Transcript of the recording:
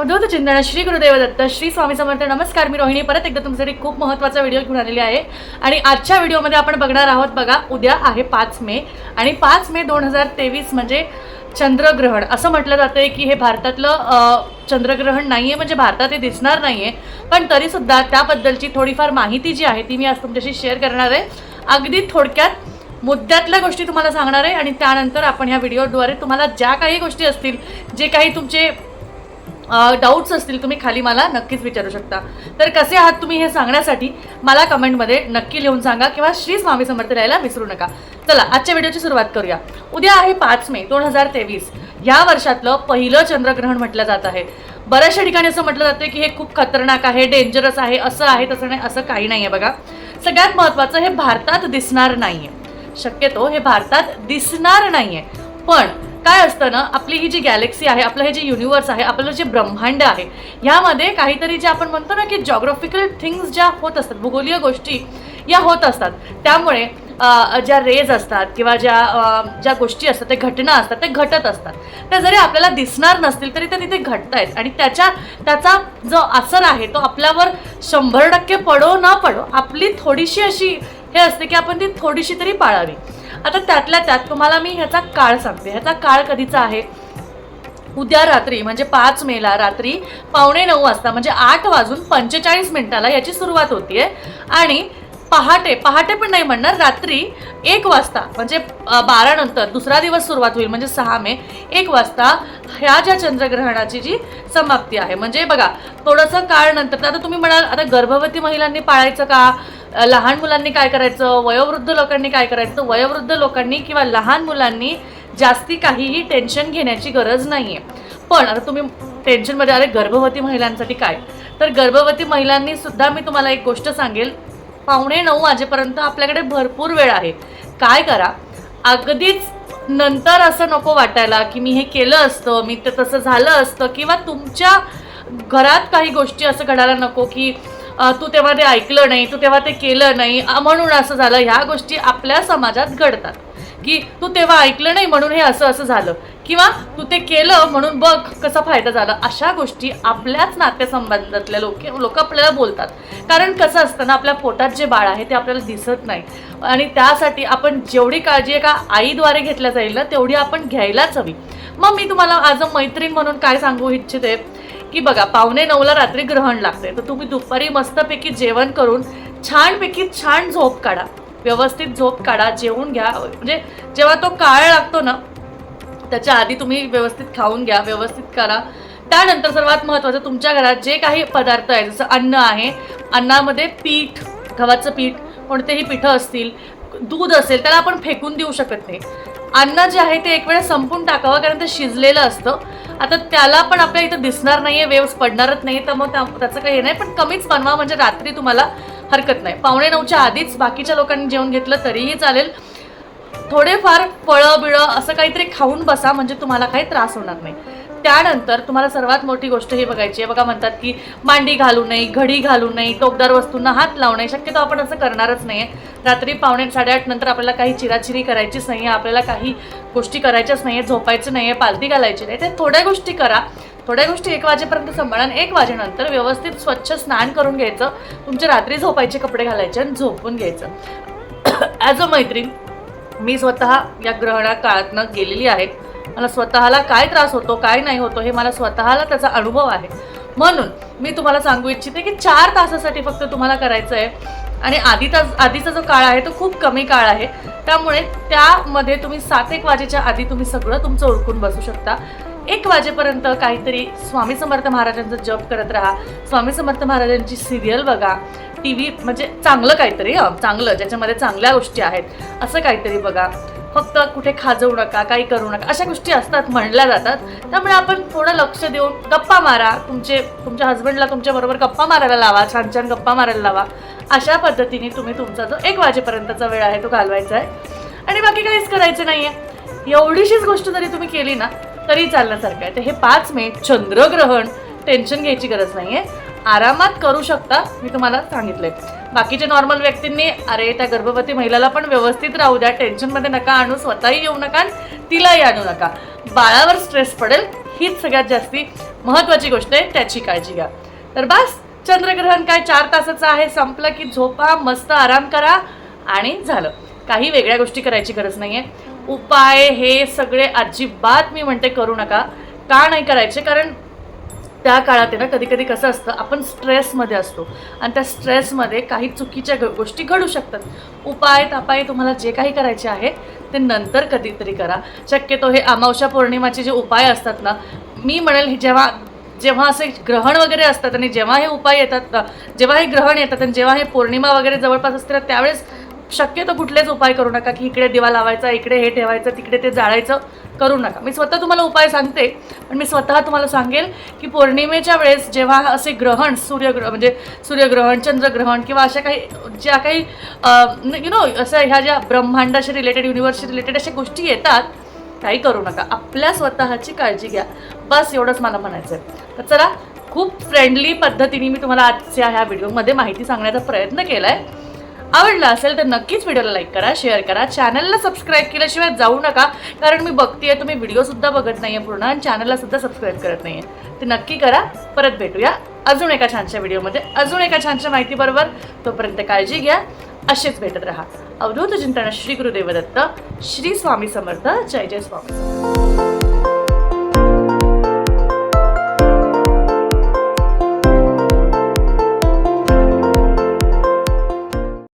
अवधूत चिंतन श्री गुरुदेव दत्त श्री स्वामी समर्थ नमस्कार मी रोहिणी. परत एकदा तुमच्यासाठी खूप महत्त्वाचा व्हिडिओ घेऊन आलेली आहे. आणि आजच्या व्हिडिओमध्ये आपण बघणार आहोत बघा उद्या आहे पाच मे. आणि पाच मे दोन हजार तेवीस म्हणजे चंद्रग्रहण. असं म्हटलं जातं की हे भारतातलं चंद्रग्रहण नाही आहे म्हणजे भारतात हे दिसणार नाही आहे पण तरीसुद्धा त्याबद्दलची थोडीफार माहिती जी आहे ती मी आज तुमच्याशी शेअर करणार आहे. अगदी थोडक्यात मुद्द्यातल्या गोष्टी तुम्हाला सांगणार आहे. आणि त्यानंतर आपण ह्या व्हिडिओद्वारे तुम्हाला ज्या काही गोष्टी असतील जे काही तुमचे डाऊट्स असतील तुम्ही खाली मला नक्कीच विचारू शकता. तर कसे आहात तुम्ही हे सांगण्यासाठी मला कमेंटमध्ये नक्की लिहून सांगा किंवा श्री स्वामी समर्थ राहायला विसरू नका. चला आजच्या व्हिडिओची सुरुवात करूया. उद्या आहे पाच मे दोन हजार तेवीस. ह्या वर्षातलं पहिलं चंद्रग्रहण म्हटलं जात आहे. बऱ्याचशा ठिकाणी असं म्हटलं जातं की हे खूप खतरनाक आहे डेंजरस आहे असं आहे तसं नाही असं काही नाही आहे बघा. सगळ्यात महत्त्वाचं हे भारतात दिसणार नाही आहे शक्यतो हे भारतात दिसणार नाही आहे पण काय असतं ना आपली ही जी गॅलेक्सी आहे आपलं हे जे युनिवर्स आहे आपलं जे ब्रह्मांड आहे ह्यामध्ये काहीतरी जे आपण म्हणतो ना की जॉग्राफिकल थिंग्स ज्या होत असतात भूगोलीय गोष्टी या होत असतात. त्यामुळे ज्या रेज असतात किंवा ज्या ज्या गोष्टी असतात त्या घटना असतात ते घटत असतात. त्या जरी आपल्याला दिसणार नसतील तरी त्या तिथे घडत आहेत आणि त्याच्या त्याचा जो असर आहे तो आपल्यावर शंभर टक्के पडो न पडो आपली थोडीशी अशी हे असते की आपण ती थोडीशी तरी पाळावी. आता त्यातल्या त्यात तुम्हाला मी ह्याचा काळ सांगते. ह्याचा काळ कधीचा आहे? उद्या रात्री म्हणजे पाच मेला रात्री पावणे नऊ वाजता म्हणजे आठ वाजून पंचेचाळीस मिनिटाला याची सुरुवात होतीये. आणि पहाटे पहाटे पण नाही म्हणणार रात्री एक वाजता म्हणजे बारा नंतर दुसरा दिवस सुरुवात होईल म्हणजे सहा मे एक वाजता ह्या ज्या चंद्रग्रहणाची जी समाप्ती आहे. म्हणजे बघा थोडंसं काळ नंतर आता तुम्ही म्हणाल आता गर्भवती महिलांनी पाळायचं का? लहान मुलांनी काय करायचं? वयोवृद्ध लोकांनी काय करायचं? वयोवृद्ध लोकांनी किंवा लहान मुलांनी जास्ती काहीही टेन्शन घेण्याची गरज नाही आहे पण आता तुम्ही टेन्शनमध्ये अरे गर्भवती महिलांसाठी काय? तर गर्भवती महिलांनी सुद्धा मी तुम्हाला एक गोष्ट सांगेल. पावणे नऊ वाजेपर्यंत आपल्याकडे भरपूर वेळ आहे. काय करा? अगदीच नंतर असं नको वाटायला की मी हे केलं असतं मी ते तसं झालं असतं किंवा तुमच्या घरात काही गोष्टी असं घडायला नको की तू तेव्हा ते ऐकलं नाही तू तेव्हा ते केलं नाही म्हणून असं झालं. ह्या गोष्टी आपल्या समाजात घडतात. की तू तेव्हा ऐकलं नाही म्हणून हे असं असं झालं. किंवा तू ते केलं म्हणून बघ कसा फायदा झाला. अशा गोष्टी आपल्याच नातेसंबंधातल्या लोक लोक आपल्याला बोलतात. कारण कसं असतं ना आपल्या पोटात जे बाळ आहे ते आपल्याला दिसत नाही. आणि त्यासाठी आपण जेवढी काळजी एका आईद्वारे घेतल्या जाईल ना तेवढी आपण घ्यायलाच हवी. मग मी तुम्हाला आज मैत्रीण म्हणून काय सांगू इच्छिते की बघा पावणे नऊला रात्री ग्रहण लागते तर तुम्ही दुपारी मस्तपैकी जेवण करून छानपैकी छान झोप काढा. व्यवस्थित झोप काढा जेवून घ्या. म्हणजे जेव्हा तो काळ लागतो ना त्याच्या आधी तुम्ही व्यवस्थित खाऊन घ्या व्यवस्थित करा. त्यानंतर सर्वात महत्त्वाचं तुमच्या घरात जे काही पदार्थ आहे जसं अन्न आहे अन्नामध्ये पीठ गव्हाचं पीठ कोणतेही पिठं असतील दूध असेल त्याला आपण फेकून देऊ शकत नाही. अन्न जे आहे ते एक वेळा संपून टाकावं कारण ते शिजलेलं असतं. आता त्याला पण आपल्या इथं दिसणार नाहीये वेव्स पडणारच नाही तर मग त्या- त्याचं काही हे नाही पण कमीच बनवा म्हणजे रात्री तुम्हाला हरकत नाही. पावणे नऊच्या आधीच बाकीच्या लोकांनी जेवण घेतलं तरीही चालेल. थोडेफार फळं बिळं असं काहीतरी खाऊन बसा म्हणजे तुम्हाला काही त्रास होणार नाही. त्यानंतर तुम्हाला सर्वात मोठी गोष्ट ही बघायची आहे. बघा म्हणतात की मांडी घालू नये घडी घालू नये टोकदार वस्तूंना हात लावू नये. शक्यतो आपण असं करणारच नाही आहे रात्री पावणे साडेआठ नंतर आपल्याला काही चिराचिरी करायचीच नाही आहे आपल्याला काही गोष्टी करायच्याच नाही आहे झोपायचं नाही आहे पालती घालायची नाही ते थोड्या गोष्टी करा. थोड्या गोष्टी एक वाजेपर्यंत सांभाळा एक वाजेनंतर व्यवस्थित स्वच्छ स्नान करून घ्यायचं. तुमचे रात्री झोपायचे कपडे घालायचे आणि झोपून घ्यायचं. ॲज अ मैत्रीण मी स्वतः या ग्रहणा काळातनं गेलेली आहे. मला स्वतःला काय त्रास होतो काय नाही होतो हे मला स्वतःला त्याचा अनुभव आहे. म्हणून मी तुम्हाला सांगू इच्छिते की चार तासासाठी फक्त तुम्हाला करायचं आहे आणि आधीचा आधीचा जो काळ आहे तो खूप कमी काळ आहे. त्यामुळे त्यामध्ये तुम्ही सात एक वाजेच्या आधी तुम्ही सगळं तुमचं ओळखून बसू शकता. एक वाजेपर्यंत काहीतरी स्वामी समर्थ महाराजांचा जप करत राहा. स्वामी समर्थ महाराजांची सिरियल बघा. टी व्ही म्हणजे चांगलं काहीतरी हं चांगलं ज्याच्यामध्ये चांगल्या गोष्टी आहेत असं काहीतरी बघा. फक्त कुठे खाजवू नका काही करू नका अशा गोष्टी असतात म्हणल्या जातात. त्यामुळे आपण थोडं लक्ष देऊन गप्पा मारा तुमचे तुमच्या हस्बंडला तुमच्याबरोबर गप्पा मारायला लावा छान छान गप्पा मारायला लावा. अशा पद्धतीने तुम्ही तुमचा जो एक वाजेपर्यंतचा वेळ आहे तो घालवायचा आहे. आणि बाकी काहीच करायचं नाही आहे एवढीशीच गोष्ट जरी तुम्ही केली ना तरी चालण्यासारखं आहे. तर हे पाच मे चंद्रग्रहण टेन्शन घ्यायची गरज नाही आहे आरामात करू शकता मी तुम्हाला सांगितलं आहे बाकीच्या नॉर्मल व्यक्तींनी अरे त्या गर्भवती महिलाला पण व्यवस्थित राहू द्या टेन्शनमध्ये नका आणू स्वतःही येऊ नका तिलाही आणू नका. बाळावर स्ट्रेस पडेल हीच सगळ्यात जास्ती महत्त्वाची गोष्ट आहे त्याची काळजी घ्या. तर बस चंद्रग्रहण काय चार तासाचं आहे संपलं की झोपा मस्त आराम करा आणि झालं. काही वेगळ्या गोष्टी करायची गरज नाही आहे उपाय हे सगळे अजिबात मी म्हणते करू नका. का नाही करायचे? कारण त्या काळात आहे ना कधी कधी कसं असतं आपण स्ट्रेसमध्ये असतो. आणि त्या स्ट्रेसमध्ये काही चुकीच्या ग- गोष्टी घडू शकतात. उपाय तापाय तुम्हाला जे काही करायचे आहे ते नंतर कधीतरी करा. शक्यतो हे अमावशा पौर्णिमाचे जे उपाय असतात ना मी म्हणेल हे जेव्हा जेव्हा असे ग्रहण वगैरे असतात आणि जेव्हा हे उपाय येतात ना, जेव्हा हे ग्रहण येतात आणि जेव्हा हे पौर्णिमा वगैरे जवळपास असते त्यावेळेस शक्यतो कुठलेच उपाय करू नका की इकडे दिवा लावायचा इकडे हे ठेवायचं तिकडे ते जाळायचं करू नका. मी स्वतः तुम्हाला उपाय सांगते पण मी स्वतः तुम्हाला सांगेल की पौर्णिमेच्या वेळेस जेव्हा असे ग्रहण सूर्यग्रह म्हणजे सूर्यग्रहण चंद्रग्रहण किंवा अशा काही ज्या काही यु नो असं ह्या ज्या ब्रह्मांडाशी रिलेटेड युनिव्हर्सशी रिलेटेड अशा गोष्टी येतात काही करू नका. आपल्या स्वतःची काळजी घ्या. बस एवढंच मला म्हणायचं आहे तर चला खूप फ्रेंडली पद्धतीने मी तुम्हाला आजच्या ह्या व्हिडिओमध्ये माहिती सांगण्याचा प्रयत्न केला आहे आवडला असेल तर नक्कीच व्हिडिओला लाईक करा शेअर करा. चॅनलला सबस्क्राईब केल्याशिवाय जाऊ नका कारण मी बघतेय तुम्ही व्हिडिओसुद्धा बघत नाही आहे पूर्ण आणि चॅनलला सुद्धा सबस्क्राईब करत नाही आहे ते नक्की करा. परत भेटूया अजून एका छानशा व्हिडिओमध्ये अजून एका छानशा माहितीबरोबर. तोपर्यंत काळजी घ्या. असेच भेटत राहा. अवधूत चिंतन श्री गुरुदेवदत्त श्री स्वामी समर्थ. जय जय स्वामी.